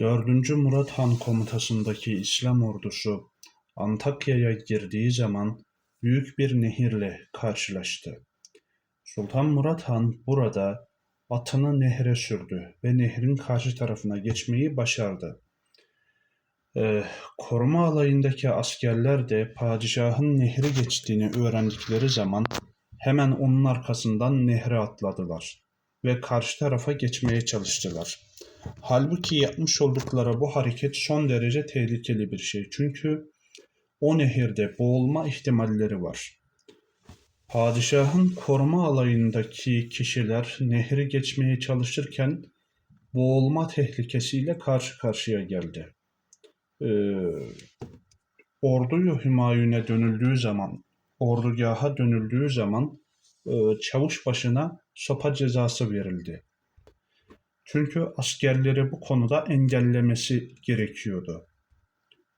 4. Murat Han komutasındaki İslam ordusu Antakya'ya girdiği zaman büyük bir nehirle karşılaştı. Sultan Murat Han burada atını nehre sürdü ve nehrin karşı tarafına geçmeyi başardı. Ee, koruma alayındaki askerler de padişahın nehri geçtiğini öğrendikleri zaman hemen onun arkasından nehre atladılar ve karşı tarafa geçmeye çalıştılar. Halbuki yapmış oldukları bu hareket son derece tehlikeli bir şey. Çünkü o nehirde boğulma ihtimalleri var. Padişahın koruma alayındaki kişiler nehri geçmeye çalışırken boğulma tehlikesiyle karşı karşıya geldi. Ee, orduyu Hümayun'e dönüldüğü zaman, ordugaha dönüldüğü zaman e, çavuş başına sopa cezası verildi. Çünkü askerleri bu konuda engellemesi gerekiyordu.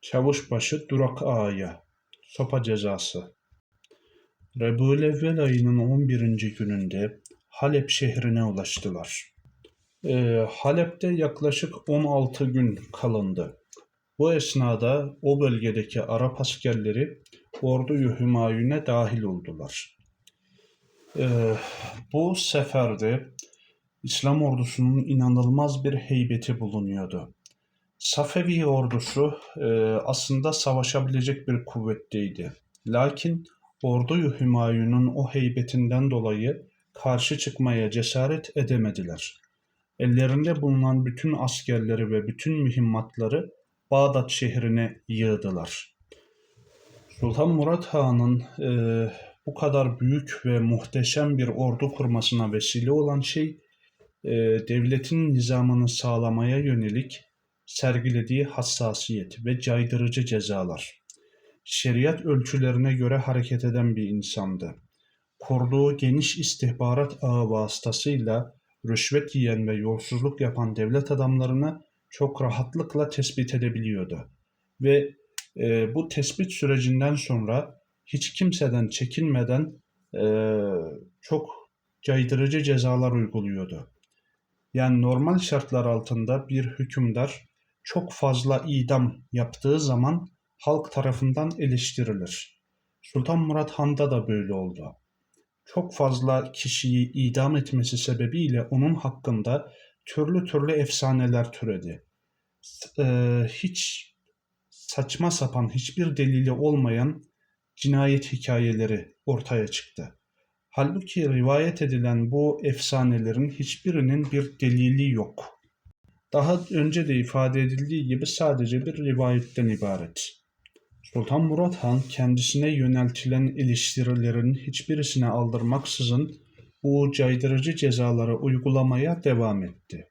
Çavuşbaşı Durak Ağa'ya sopa cezası. Rebulevvel ayının 11. gününde Halep şehrine ulaştılar. Ee, Halep'te yaklaşık 16 gün kalındı. Bu esnada o bölgedeki Arap askerleri orduyu Hümayun'e dahil oldular. Ee, bu seferde İslam ordusunun inanılmaz bir heybeti bulunuyordu. Safevi ordusu e, aslında savaşabilecek bir kuvvetteydi. Lakin orduyu Hümayun'un o heybetinden dolayı karşı çıkmaya cesaret edemediler. Ellerinde bulunan bütün askerleri ve bütün mühimmatları Bağdat şehrine yığdılar. Sultan Murat Han'ın e, bu kadar büyük ve muhteşem bir ordu kurmasına vesile olan şey e, devletin nizamını sağlamaya yönelik sergilediği hassasiyet ve caydırıcı cezalar. Şeriat ölçülerine göre hareket eden bir insandı. Kurduğu geniş istihbarat ağı vasıtasıyla rüşvet yiyen ve yolsuzluk yapan devlet adamlarını çok rahatlıkla tespit edebiliyordu. Ve e, bu tespit sürecinden sonra hiç kimseden çekinmeden e, çok caydırıcı cezalar uyguluyordu. Yani normal şartlar altında bir hükümdar çok fazla idam yaptığı zaman halk tarafından eleştirilir. Sultan Murat Han'da da böyle oldu. Çok fazla kişiyi idam etmesi sebebiyle onun hakkında türlü türlü efsaneler türedi. Ee, hiç saçma sapan hiçbir delili olmayan cinayet hikayeleri ortaya çıktı. Halbuki rivayet edilen bu efsanelerin hiçbirinin bir delili yok. Daha önce de ifade edildiği gibi sadece bir rivayetten ibaret. Sultan Murat Han kendisine yöneltilen eleştirilerin hiçbirisine aldırmaksızın bu caydırıcı cezaları uygulamaya devam etti.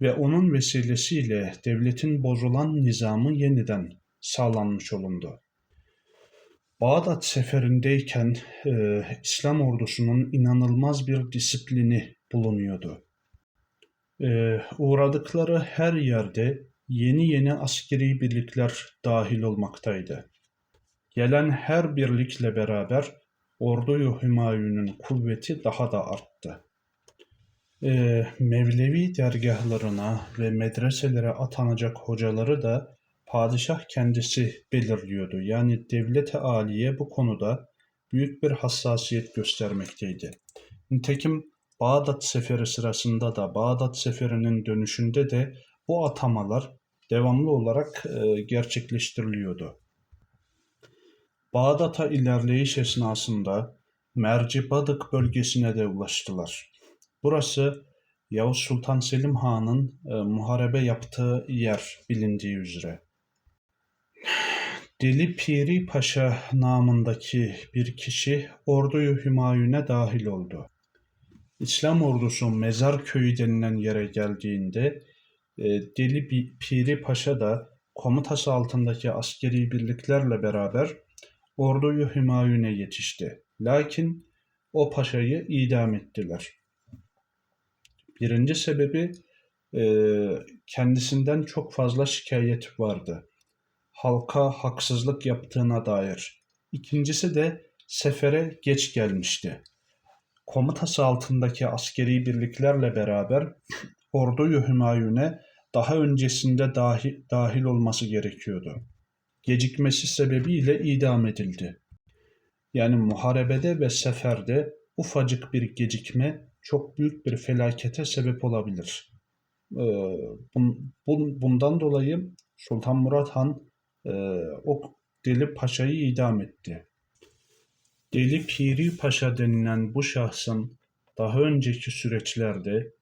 Ve onun vesilesiyle devletin bozulan nizamı yeniden sağlanmış olundu. Bağdat seferindeyken e, İslam ordusunun inanılmaz bir disiplini bulunuyordu. E, uğradıkları her yerde yeni yeni askeri birlikler dahil olmaktaydı. Gelen her birlikle beraber orduyu Hümayun'un kuvveti daha da arttı. E, Mevlevi dergahlarına ve medreselere atanacak hocaları da padişah kendisi belirliyordu. Yani devlet-i aliye bu konuda büyük bir hassasiyet göstermekteydi. Nitekim Bağdat seferi sırasında da Bağdat seferinin dönüşünde de bu atamalar devamlı olarak e, gerçekleştiriliyordu. Bağdat'a ilerleyiş esnasında Merci Badık bölgesine de ulaştılar. Burası Yavuz Sultan Selim Han'ın e, muharebe yaptığı yer bilindiği üzere. Deli Piri Paşa namındaki bir kişi orduyu Hümayun'e dahil oldu. İslam ordusu Mezar Köyü denilen yere geldiğinde e, Deli Piri Paşa da komutası altındaki askeri birliklerle beraber orduyu Hümayun'e yetişti. Lakin o paşayı idam ettiler. Birinci sebebi e, kendisinden çok fazla şikayet vardı halka haksızlık yaptığına dair. İkincisi de sefere geç gelmişti. Komutası altındaki askeri birliklerle beraber orduyu Hümayun'e daha öncesinde dahi, dahil olması gerekiyordu. Gecikmesi sebebiyle idam edildi. Yani muharebede ve seferde ufacık bir gecikme çok büyük bir felakete sebep olabilir. Ee, bun- bun- bundan dolayı Sultan Murat Han e, o Deli Paşa'yı idam etti. Deli Piri Paşa denilen bu şahsın daha önceki süreçlerde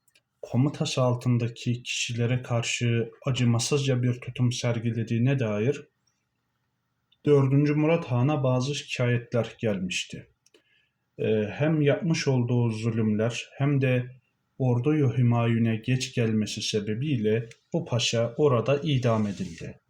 komutası altındaki kişilere karşı acımasızca bir tutum sergilediğine dair 4. Murat Han'a bazı şikayetler gelmişti. Ee, hem yapmış olduğu zulümler hem de orduyu Hümayun'e geç gelmesi sebebiyle bu paşa orada idam edildi.